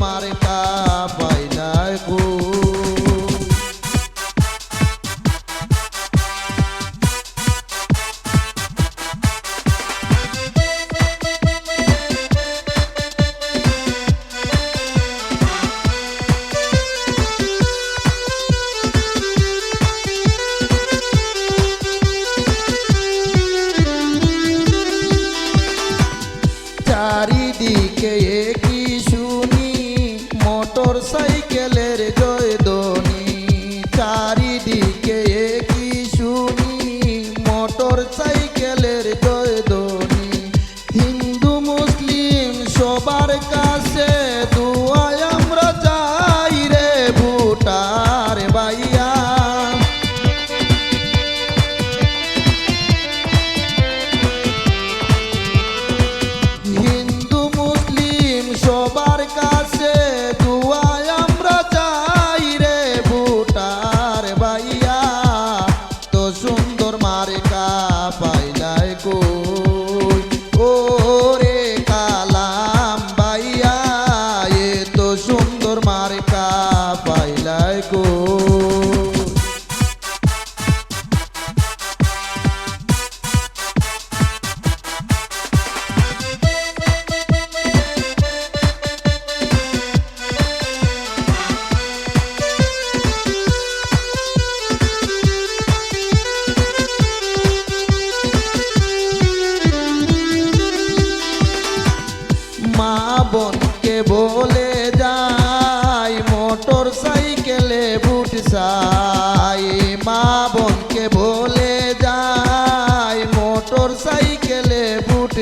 মার কাবা। motorcycle মা বলে যাই মোটর সাইকেলে বুট সাই মা বোনকে বলে যাই মোটর সাইকেলে বুট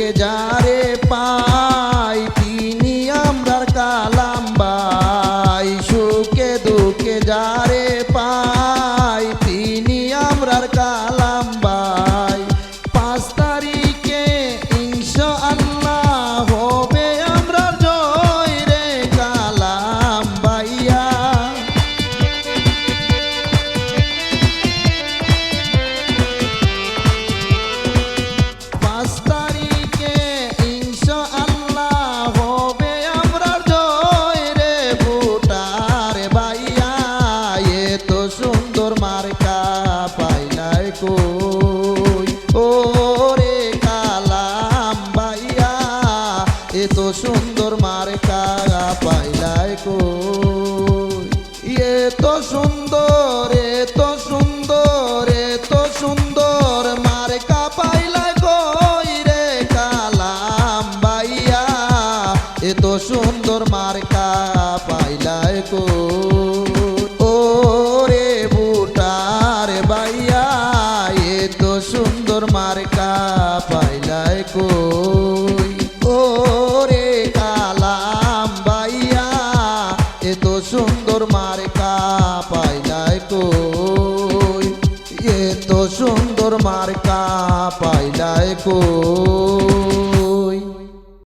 के जा रे पा কই? ও রে কালাম ভাইয়া এত সুন্দর মার কাগা পাইলাই কই? এত সুন্দর এত সুন্দর এত সুন্দর মার কা পাইলাই কই রে কালাম ভাইয়া এত সুন্দর মার্কা পাই যায় কই? এত সুন্দর মার্কা পাই যায় কই।